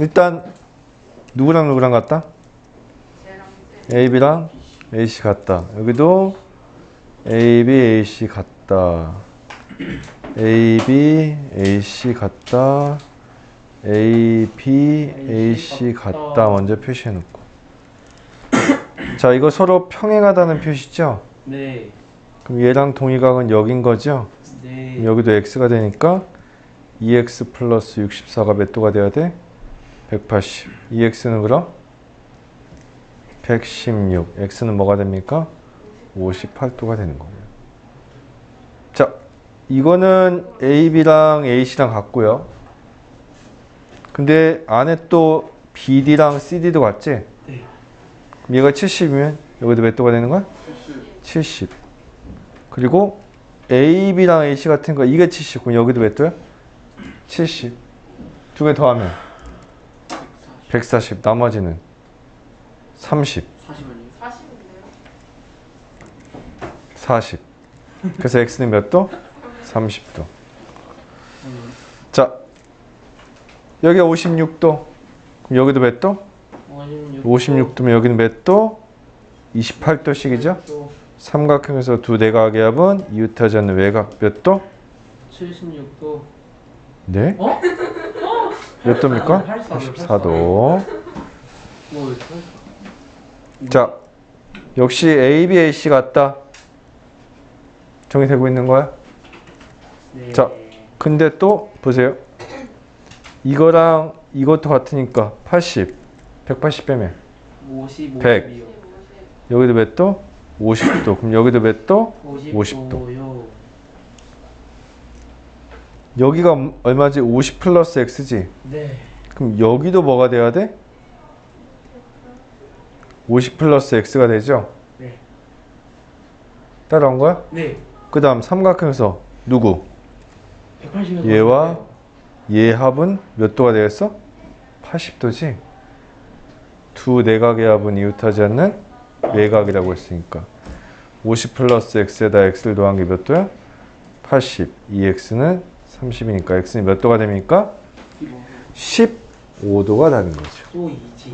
일단 누구랑 누구랑 같다? AB랑 AC 같다. 여기도 AB, AC 같다. AB, AC 같다. AB, AC 같다. 먼저 표시해 놓고. 자, 이거 서로 평행하다는 표시죠? 네. 그럼 얘랑 동의각은 여긴 거죠? 네. 여기도 x가 되니까 2x 플러스 64가 몇 도가 돼야 돼? 180. 2x는 그럼 116. x는 뭐가 됩니까? 58도가 되는 거예요. 자, 이거는 AB랑 AC랑 같고요. 근데 안에 또 BD랑 CD도 같지? 네. 그럼 얘가 70이면 여기도 몇 도가 되는 거야? 70. 그리고 AB랑 AC 같은 거 이게 70. 그럼 여기도 몇 도야? 70. 두 개 더하면 140. 나머지는 30, 40원이요? 40인데요? 40. 그래서 X는 몇 도? 30도. 자, 여기가 56도. 그럼 여기도 몇 도? 56. 56도면 여기는 몇 도? 28도씩이죠? 또 삼각형에서 두 대각의 합은 이웃하지 않는 외곽 몇 도? 76도. 네? 어? 몇 도입니까? 84 도. 84도. 뭐 자, 역시 A, B, A, C 같다. 정의되고 있는 거야? 네. 자. 근데 또 보세요. 이거랑 이것도 같으니까 80. 180 빼면 55. 100. 50. 여기도 몇 도? 50도. 그럼 여기도 몇 도? 50도. 요 여기가 얼마지? 50 플러스 X지. 네. 그럼 여기도 뭐가 돼야 돼? 50 플러스 X가 되죠? 네. 따라온 거야? 네. 그 다음 삼각형에서 누구? 180도. 얘와 얘 합은 몇 도가 되겠어? 80도지. 두 내각의 합은 이웃하지 않는 외곽이라고 했으니까 50 플러스 x에다 x를 더한 게 몇 도야? 80. 이 x는 30이니까 x는 몇 도가 됩니까? 15도가 되는 거죠. 또 2지.